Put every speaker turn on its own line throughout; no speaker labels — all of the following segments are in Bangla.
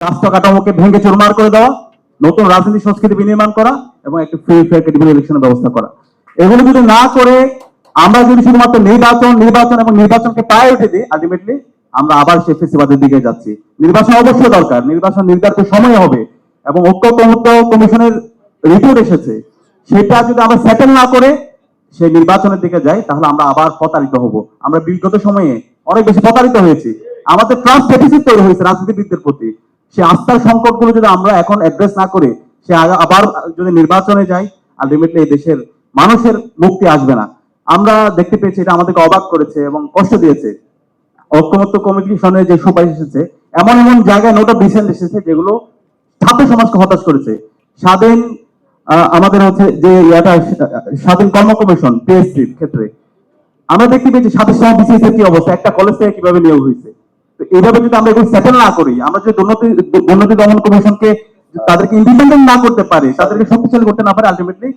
রাষ্ট্র কাঠামোকে ভেঙে চুরমার করে দেওয়া, নতুন রাজনীতি সংস্কৃতি বিনির্মাণ করা এবং একটি ফ্রি ফেয়ার ক্রেডিবল ইলেকশনের ব্যবস্থা করা। এগুলো যদি না করে, আমরা যদি শুধুমাত্র নির্বাচন নির্বাচন এবং নির্বাচনকে পায়ে উঠে দিই আলটিমেটলি আমরা আবার সেই ফেসিবাদের দিকে যাচ্ছি। নির্বাচন অবশ্যই দরকার, নির্বাচন নির্ধারিত সময় হবে এবং ঐক্য কমিটি কমিশনের রিপোর্ট এসেছে। সেটা যদি আমরা সেটেল না করে সেই নির্বাচনের দিকে যাই, তাহলে আমরা আবার প্রতারিত হব। আমরা বিগত সময়ে অনেক বেশি প্রতারিত হয়েছি। আমাদের ট্রাস্ট ডেফিসিট তৈরি হয়েছে রাজনীতিবিদদের প্রতি। সে আস্থার সংকটগুলো যদি আমরা এখন অ্যাড্রেস না করে, সে আবার যদি নির্বাচনে যাই আলটিমেটলি এই দেশের মানুষের মুক্তি আসবে না। আমরা দেখতে পেয়েছি এটা আমাদেরকে অবাক করেছে এবং কষ্ট দিয়েছে। ঐক্যমত্য কমিশনের যে সুপারিশ এসেছে, এমন এমন জায়গায় নোট অফ এসেছে যেগুলো ছাত্র সমাজকে হতাশ করেছে। স্বাধীন আমাদের হচ্ছে যে ইয়াটা, স্বাধীন কর্ম কমিশন পিএসসির ক্ষেত্রে। আমরা দেখতে পেয়েছি সাথে সময় বিসিএস কি অবস্থা, একটা কলেজ থেকে কীভাবে নিয়োগ হয়েছে। তো এইভাবে যদি আমরা এগুলো সেটেল না করি আমরা যদি দুর্নীতি দুর্নীতি দমন কমিশনকে তাদেরকে ইন্ডিপেন্ডেন্ট না করতে পারি তাদেরকে শক্তিশালী করতে না পারে আলটিমেটলি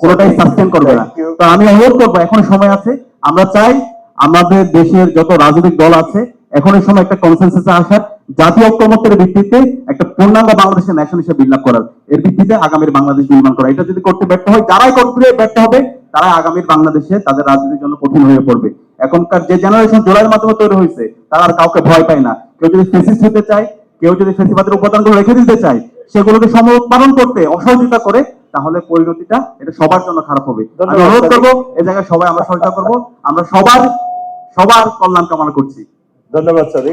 কোনোটাই সাস্টেন করবে না। তো আমি অনুরোধ করব এখনও সময় আছে। আমরা চাই আমাদের দেশের যত রাজনৈতিক দল আছে এখন এই সময় একটা কনসেন্সাসে আসার জাতীয় ঐক্যমত্যের ভিত্তিতে একটা পূর্ণাঙ্গ বাংলাদেশের ন্যাশন হিসেবে বিল্ড করার। এর ভিত্তিতে আগামীর বাংলাদেশ নির্মাণ করা। এটা যদি করতে ব্যর্থ হয় যারাই করতে ব্যর্থ হবে তারা আগামীর বাংলাদেশে তাদের রাজনীতির জন্য কঠিন হয়ে পড়বে। এখনকার যে জেনারেশন জোড়ার মাধ্যমে তৈরি হয়েছে তারা আর কাউকে ভয় পায় না। কেউ যদি ফেসিস্ট হতে চায় কেউ যদি ফেসিবাদের উপাদানগুলো রেখে দিতে চায় সেগুলোকে সম উৎপাদন করতে অসহযোগিতা করে তাহলে পরিণতিটা এটা সবার জন্য খারাপ হবে। আমি অনুরোধ করব এ জায়গায় সবাই আমরা সহযোগিতা করব। আমরা সবার সবার কল্যাণ কামনা করছি।
ধন্যবাদ স্যার।